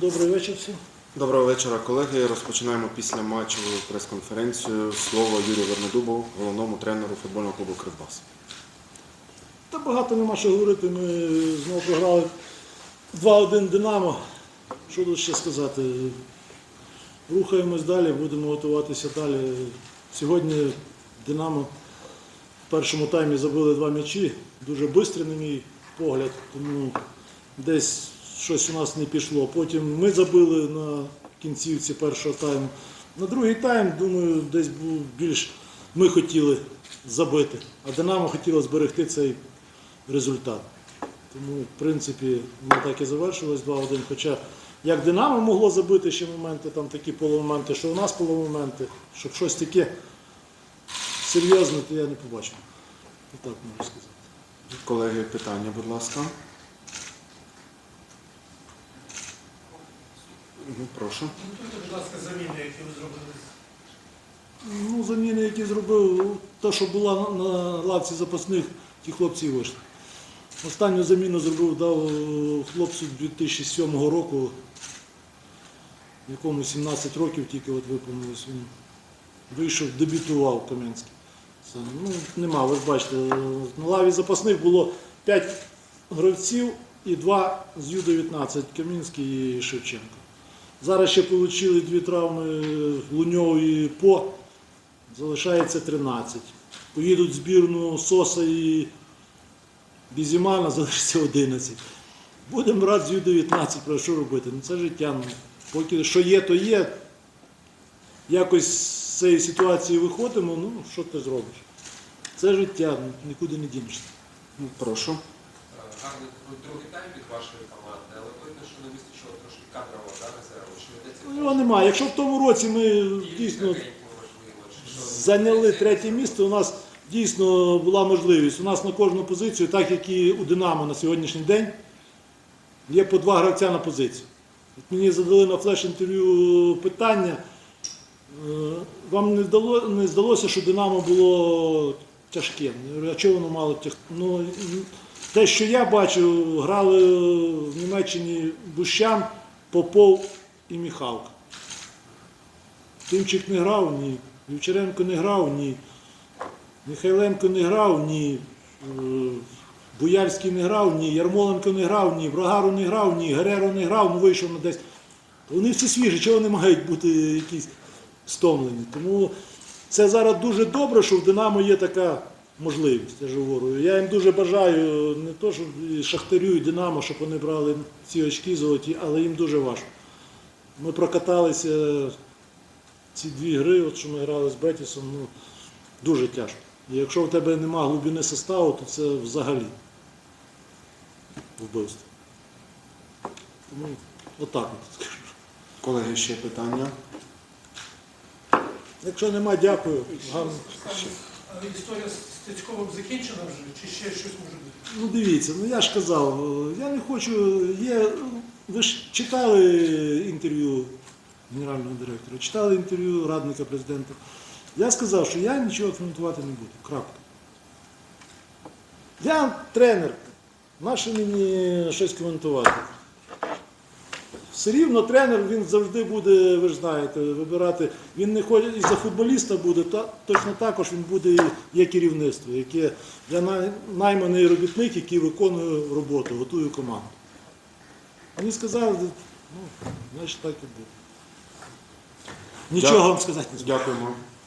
Добрий вечір всім. Доброго вечора, колеги. Розпочинаємо після матчеву прес-конференцію. Слово Юрію Вернедубову, головному тренеру футбольного клубу Кривбас. Та багато нема що говорити. Ми знову програли 2-1 Динамо. Що тут ще сказати? Рухаємось далі, будемо готуватися далі. Сьогодні Динамо в першому таймі забили два м'ячі. Дуже швидко, на мій погляд, тому десь щось у нас не пішло. Потім ми забили на кінцівці першого тайму. На другий тайм, думаю, десь був більш ми хотіли забити, а Динамо хотіло зберегти цей результат. Тому, в принципі, ми так і завершилось 2-1. Хоча як Динамо могло забити ще моменти, там такі полумоменти, що у нас полумоменти, щоб щось таке серйозне, то я не побачив. Так можу сказати. Колеги, питання, будь ласка. Прошу. Будь ласка, заміни, які ви зробили. Ну, заміни, які зробив, те, що була на- лавці запасних, ті хлопці вийшли. Останню заміну зробив, дав е, хлопцю 2007 року, якому 17 років тільки от виповнилось. Він вийшов, дебютував Кам'янський. Ну, нема, ви ж бачите, е, на лаві запасних було 5 гравців і 2 з Ю-19, Кам'янський і Шевченко. Зараз ще отримали дві травми Луньов і По. Залишається 13. Поїдуть збірну Соса і Бізімана, залишиться 11. Будемо з Ю-19, про що робити? Ну це життя. Ну, поки що є, то є. Якось з цієї ситуації виходимо, ну що ти зробиш? Це життя, ну, нікуди не дінешся. Ну, Прошу. Гарний другий тайм від вашої команди, але видно, що не вистачило трошки кадрового да, резерву. Чи йдеться Ну, Його немає. Якщо в тому році ми дійсно можливо, чи що? зайняли третє місце, у нас дійсно була можливість. У нас на кожну позицію, так як і у Динамо на сьогоднішній день, є по два гравця на позицію. От мені задали на флеш-інтерв'ю питання. е, Вам не, вдало, не здалося, що Динамо було тяжке? Я говорю, а чого воно мало тяжке? Ну, те, що я бачу, грали в Німеччині Бущан, Попов і Міхалка. Тимчик не грав, ні. Вівчаренко не грав, ні. Михайленко не грав, ні. Е, Буяльський не грав, ні. Ярмоленко не грав, ні. Брогару не грав, ні. Гереро не грав, ну вийшов на десь. Вони всі свіжі, чого вони мають бути якісь стомлені. Тому це зараз дуже добре, що в Динамо є така можливість, я ж говорю. Я їм дуже бажаю не то, що і Шахтарю і Динамо, щоб вони брали ці очки золоті, але їм дуже важко. Ми прокаталися ці дві гри, от що ми грали з Бетісом, ну, дуже тяжко. І якщо в тебе нема глибини составу, то це взагалі вбивство. Тому отак от скажу. Колеги, ще питання. Якщо нема, дякую. Гарно. Історія з Стецьковим закінчена вже, чи ще щось може бути? Ну дивіться, ну я ж казав, е, я не хочу. Є, ви ж читали інтерв'ю генерального директора, читали інтерв'ю радника президента. Я сказав, що я нічого коментувати не буду. Крапка. Я тренер. Наше мені щось коментувати. Все рівно тренер він завжди буде, ви ж знаєте, вибирати. Він не хоче і за футболіста буде, та точно також він буде і є керівництво, яке я найманий робітник, який виконує роботу, готує команду. Мені сказали, ну, значить так і буде. Нічого вам сказати не зможу. Дякуємо.